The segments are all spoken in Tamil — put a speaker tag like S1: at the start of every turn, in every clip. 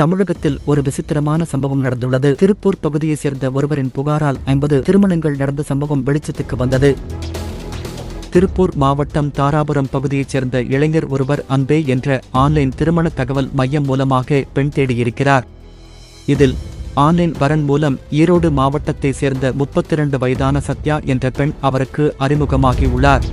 S1: தமிழகத்தில் ஒரு விசித்திரமான சம்பவம் நடந்துள்ளது. திருப்பூர் பகுதியைச் சேர்ந்த ஒருவரின் புகாரால் ஐம்பது திருமணங்கள் நடந்த சம்பவம் வெளிச்சத்துக்கு வந்தது. திருப்பூர் மாவட்டம் தாராபுரம் பகுதியைச் சேர்ந்த இளைஞர் ஒருவர் அன்பே என்ற ஆன்லைன் திருமண தகவல் மையம் மூலமாக பெண் தேடியிருக்கிறார். இதில் ஆன்லைன் வரன் மூலம் ஈரோடு மாவட்டத்தைச் சேர்ந்த 32 வயதான சத்யா என்ற பெண் அவருக்கு அறிமுகமாகியுள்ளார்.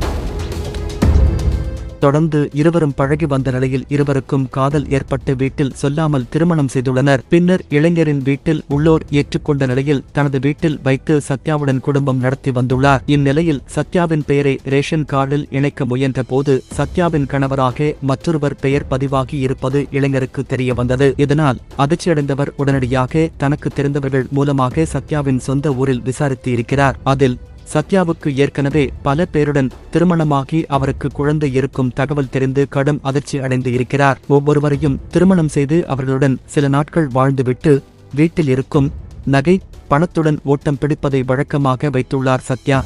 S1: தொடர்ந்து இருவரும் பழகி வந்த நிலையில் இருவருக்கும் காதல் ஏற்பட்டு வீட்டில் சொல்லாமல் திருமணம் செய்துள்ளனர். பின்னர் இளைஞரின் வீட்டில் உள்ளோர் ஏற்றுக்கொண்ட நிலையில் தனது வீட்டில் வைத்து சத்யாவுடன் குடும்பம் நடத்தி வந்துள்ளார். இந்நிலையில் சத்யாவின் பெயரை ரேஷன் கார்டில் இணைக்க முயன்ற போது சத்யாவின் கணவராக மற்றொருவர் பெயர் பதிவாகி இருப்பது இளைஞருக்கு தெரிய வந்தது. இதனால் அதிர்ச்சியடைந்தவர் உடனடியாக தனக்கு தெரிந்தவர்கள் மூலமாக சத்யாவின் சொந்த ஊரில் விசாரித்து இருக்கிறார். அதில் சத்யாவுக்கு ஏற்கனவே பல பேருடன் திருமணமாகி அவருக்கு குழந்தை இருக்கும் தகவல் தெரிந்து கடும் அதிர்ச்சி அடைந்து இருக்கிறார். ஒவ்வொருவரையும் திருமணம் செய்து அவர்களுடன் சில நாட்கள் வாழ்ந்துவிட்டு வீட்டில் இருக்கும் நகை பணத்துடன் ஓட்டம் பிடிப்பதை வழக்கமாக வைத்துள்ளார் சத்யா.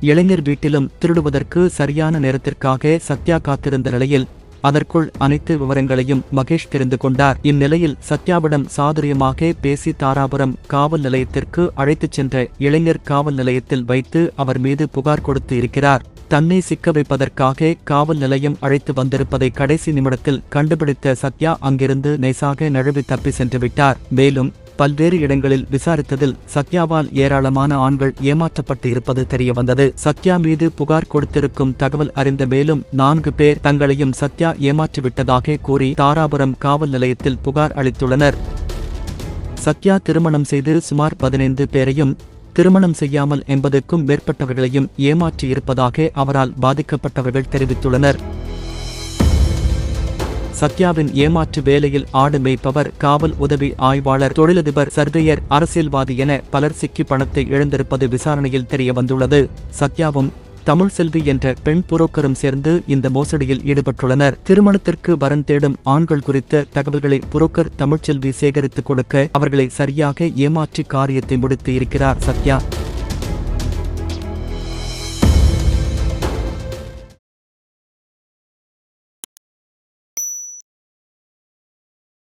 S1: இளைஞர் வீட்டிலும் திருடுவதற்கு சரியான நேரத்திற்காக சத்யா காத்திருந்த நிலையில் அதற்குள் அனைத்து விவரங்களையும் மகேஷ் தெரிந்து கொண்டார். இந்நிலையில் சத்யாவிடம் சாதுரியமாக பேசி தாராபுரம் காவல் நிலையத்திற்கு அழைத்துச் சென்ற இளைஞர் காவல் நிலையத்தில் வைத்து அவர் மீது புகார் கொடுத்து இருக்கிறார். தன்னை சிக்க வைப்பதற்காக காவல் நிலையம் அழைத்து வந்திருப்பதை கடைசி நிமிடத்தில் கண்டுபிடித்த சத்யா அங்கிருந்து நைசாக நழுவி தப்பி சென்று விட்டார். மேலும் பல்வேறு இடங்களில் விசாரித்ததில் சத்யாவால் ஏராளமான ஆண்கள் ஏமாற்றப்பட்டு இருப்பது தெரியவந்தது. சத்யா மீது புகார் கொடுத்திருக்கும் தகவல் அறிந்த மேலும் நான்கு பேர் தங்களையும் சத்யா ஏமாற்றிவிட்டதாக கூறி தாராபுரம் காவல் நிலையத்தில் புகார் அளித்துள்ளனர். சத்யா திருமணம் செய்து சுமார் பதினைந்து பேரையும் திருமணம் செய்யாமல் எண்பதுக்கும் மேற்பட்டவர்களையும் ஏமாற்றி இருப்பதாக அவரால் பாதிக்கப்பட்டவர்கள் தெரிவித்துள்ளனர். சத்யாவின் ஏமாற்று வேலையில் ஆடு மேய்ப்பவர் காவல் உதவி ஆய்வாளர் தொழிலதிபர் சர்வேயர் அரசியல்வாதி என பலர் சிக்கி பணத்தை இழந்திருப்பது விசாரணையில் தெரிய வந்துள்ளது சத்யாவும் தமிழ் செல்வி என்ற பெண் புரோக்கரும் சேர்ந்து இந்த மோசடியில் ஈடுபட்டுள்ளனர். திருமணத்திற்கு வரன் தேடும் ஆண்கள் குறித்த தகவல்களை புரோக்கர் தமிழ்ச்செல்வி சேகரித்துக் கொடுக்க அவர்களை சரியாக ஏமாற்றி காரியத்தை முடித்து இருக்கிறார் சத்யா.